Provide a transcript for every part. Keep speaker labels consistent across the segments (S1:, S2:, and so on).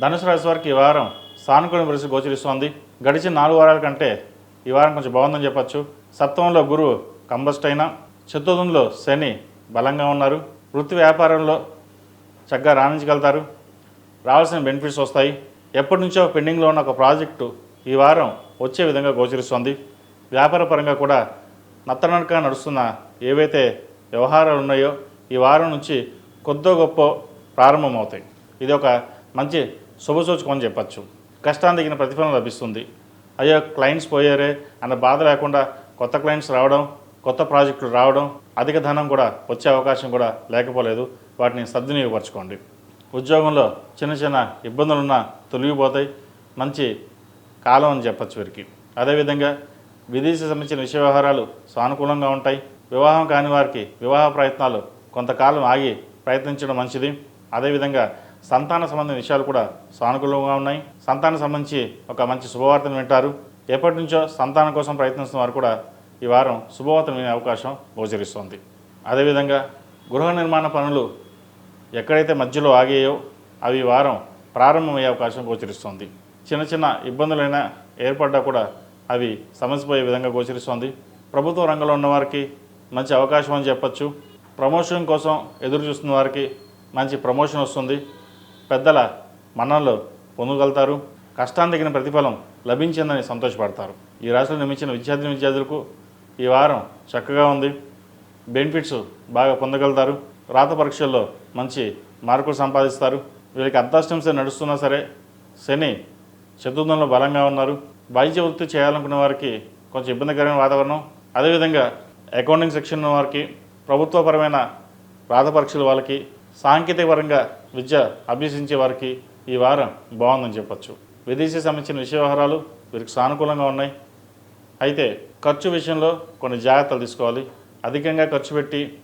S1: ధనుసు రాశి వారికి ఈ వారం సానుకూల పరిస్థితి గోచరిస్తోంది. గడిచిన నాలుగు వారాల కంటే ఈ వారం కొంచెం బాగుందని చెప్పొచ్చు. సప్తమంలో గురువు కంబస్ట్ అయినా చతుర్థంలో శని బలంగా ఉన్నారు. వృత్తి వ్యాపారంలో చక్కగా రాణించగలుగుతారు. రావాల్సిన బెనిఫిట్స్ వస్తాయి. ఎప్పటి నుంచో పెండింగ్లో ఉన్న ఒక ప్రాజెక్టు ఈ వారం వచ్చే విధంగా గోచరిస్తోంది. వ్యాపారపరంగా కూడా నత్తనడక నడుస్తున్న ఏవైతే వ్యవహారాలు ఉన్నాయో ఈ వారం నుంచి కొద్దో గొప్ప ప్రారంభమవుతాయి. ఇది ఒక మంచి శుభసూచకం అని చెప్పచ్చు. కష్టాన్ని తగిన ప్రతిఫలం లభిస్తుంది. అయ్యో క్లయింట్స్ పోయారే అన్న బాధ లేకుండా కొత్త క్లయింట్స్ రావడం కొత్త ప్రాజెక్టులు రావడం అధిక ధనం కూడా వచ్చే అవకాశం కూడా లేకపోలేదు. వాటిని సద్వినియోగపరచుకోండి. ఉద్యోగంలో చిన్న చిన్న ఇబ్బందులున్నా తొలగిపోతాయి. మంచి కాలం అని చెప్పచ్చు వీరికి. అదేవిధంగా విదేశీ సంబంధించిన విషయ వ్యవహారాలు సానుకూలంగా ఉంటాయి. వివాహం కాని వారికి వివాహ ప్రయత్నాలు కొంతకాలం ఆగి ప్రయత్నించడం మంచిది. అదేవిధంగా సంతాన సంబంధించిన విషయాలు కూడా సానుకూలంగా ఉన్నాయి. సంతానం సంబంధించి ఒక మంచి శుభవార్తను వింటారు. ఎప్పటి నుంచో సంతానం కోసం ప్రయత్నిస్తున్న వారు కూడా ఈ వారం శుభవార్తను వినే అవకాశం గోచరిస్తోంది. అదేవిధంగా గృహ నిర్మాణ పనులు ఎక్కడైతే మధ్యలో ఆగాయో అవి వారం ప్రారంభమయ్యే అవకాశం గోచరిస్తోంది. చిన్న చిన్న ఇబ్బందులైనా ఏర్పడ్డా కూడా అవి సమసిపోయే విధంగా గోచరిస్తోంది. ప్రభుత్వ రంగంలో ఉన్న వారికి మంచి అవకాశం అని చెప్పచ్చు. ప్రమోషన్ కోసం ఎదురు చూస్తున్న వారికి మంచి ప్రమోషన్ వస్తుంది. పెద్దల మన్ననలు పొందగలుగుతారు. కష్టాన్ని తగిన ప్రతిఫలం లభించిందని సంతోషపడతారు. ఈ రాశిలో నిర్మించిన విద్యార్థిని విద్యార్థులకు ఈ వారం చక్కగా ఉంది. బెనిఫిట్స్ బాగా పొందగలుగుతారు. రాత పరీక్షల్లో మంచి మార్కులు సంపాదిస్తారు. వీళ్ళకి అర్ధాష్టంశ నడుస్తున్నా సరే శని చతుర్థంలో బలంగా ఉన్నారు. వైద్య వృత్తి చేయాలనుకున్న వారికి కొంచెం ఇబ్బందికరమైన వాతావరణం. అదేవిధంగా అకౌంటింగ్ సెక్షన్ ఉన్న వారికి ప్రభుత్వపరమైన రాత పరీక్షల వాళ్ళకి సాంకేతిక పరంగా విద్య అభ్యసించే వారికి ఈ వారం బాగుందని చెప్పొచ్చు. విదేశీ సంబంధించిన విషయ వ్యవహారాలు వీరికి సానుకూలంగా ఉన్నాయి. అయితే ఖర్చు విషయంలో కొన్ని జాగ్రత్తలు తీసుకోవాలి. అధికంగా ఖర్చు పెట్టి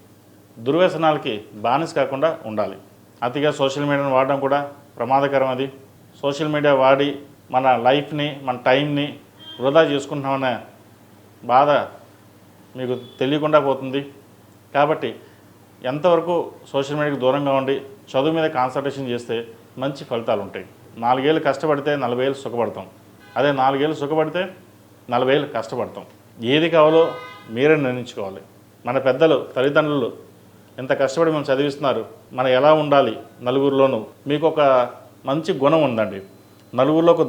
S1: దుర్వ్యసనాలకి బానిస కాకుండా ఉండాలి. అతిగా సోషల్ మీడియాను వాడడం కూడా ప్రమాదకరం అది. సోషల్ మీడియా వాడి మన లైఫ్ని మన టైంని వృధా చేసుకుంటున్నామనే బాధ మీకు తెలియకుండా పోతుంది. కాబట్టి ఎంతవరకు సోషల్ మీడియాకి దూరంగా ఉండి చదువు మీద కాన్సన్ట్రేషన్ చేస్తే మంచి ఫలితాలు ఉంటాయి. నాలుగేళ్ళు కష్టపడితే నలభై ఏళ్ళు సుఖపడతాం. అదే నాలుగేళ్ళు సుఖపడితే నలభై ఏళ్ళు కష్టపడతాం. ఏది కావాలో మీరే నిర్ణయించుకోవాలి. మన పెద్దలు తల్లిదండ్రులు ఎంత కష్టపడి మనం చదివిస్తున్నారు మనం ఎలా ఉండాలి నలుగురిలోనూ మీకు ఒక మంచి గుణం ఉందండి. నలుగురిలో ఒక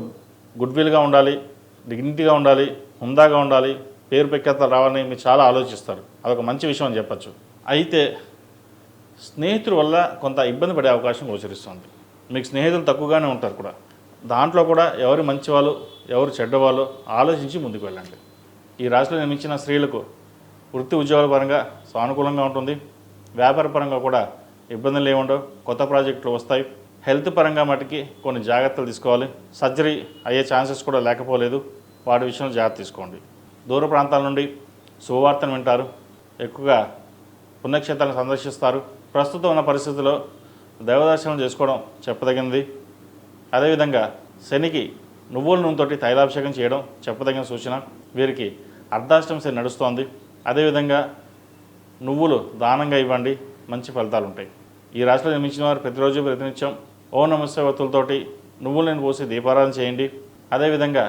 S1: గుడ్ విల్గా ఉండాలి డిగ్నిటీగా ఉండాలి హుందాగా ఉండాలి పేరు ప్రఖ్యాతలు రావాలని మీరు చాలా ఆలోచిస్తారు. అదొక మంచి విషయం అని చెప్పచ్చు. అయితే స్నేహితుల వల్ల కొంత ఇబ్బంది పడే అవకాశం గోచరిస్తుంది. మీకు స్నేహితులు తక్కువగానే ఉంటారు కూడా. దాంట్లో కూడా ఎవరు మంచివాళ్ళు ఎవరు చెడ్డవాళ్ళు ఆలోచించి ముందుకు వెళ్ళండి. ఈ రాశిలో నిర్మించిన స్త్రీలకు వృత్తి ఉద్యోగాల పరంగా సానుకూలంగా ఉంటుంది. వ్యాపార పరంగా కూడా ఇబ్బందులు ఏముండవు కొత్త ప్రాజెక్టులు వస్తాయి. హెల్త్ పరంగా మటుకి కొన్ని జాగ్రత్తలు తీసుకోవాలి. సర్జరీ అయ్యే ఛాన్సెస్ కూడా లేకపోలేదు. వాటి విషయంలో జాగ్రత్త తీసుకోండి. దూర ప్రాంతాల నుండి శుభవార్తను వింటారు. ఎక్కువగా పుణ్యక్షేత్రాలను సందర్శిస్తారు. ప్రస్తుతం ఉన్న పరిస్థితుల్లో దైవదర్శనం చేసుకోవడం చెప్పదగినది అదేవిధంగా శనికి నువ్వుల నూనెతోటి తైలాభిషేకం చేయడం చెప్పదగిన సూచన. వీరికి అర్ధాష్టం శని నడుస్తోంది. అదేవిధంగా నువ్వులు దానంగా ఇవ్వండి. మంచి ఫలితాలు ఉంటాయి ఈ రాశిలో నిర్మించిన వారు ప్రతిరోజు ప్రతినిత్యం ఓ నమస్వతులతోటి నువ్వులను పోసి దీపారాధన చేయండి. అదేవిధంగా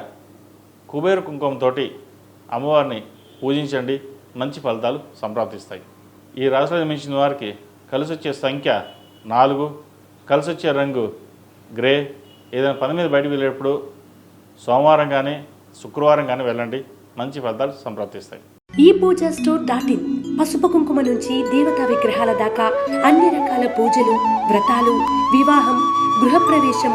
S1: కుబేరు కుంకుమతోటి అమ్మవారిని పూజించండి. మంచి ఫలితాలు సంప్రాప్తిస్తాయి. ఈ రాశిలో నిర్మించిన వారికి కలిసి వచ్చే సంఖ్య నాలుగు కలిసి వచ్చే రంగు గ్రే. ఏదైనా పని మీద బయటకు వెళ్ళేటప్పుడు సోమవారం కానీ శుక్రవారం కానీ వెళ్ళండి. మంచి ఫలితాలు సంప్రాప్తిస్తాయి
S2: ఈ పూజా స్టోర్ డాట్ ఇన్ పసుపు కుంకుమ నుంచి దేవతా విగ్రహాల దాకా అన్ని రకాల పూజలు వ్రతాలు వివాహం గృహప్రవేశం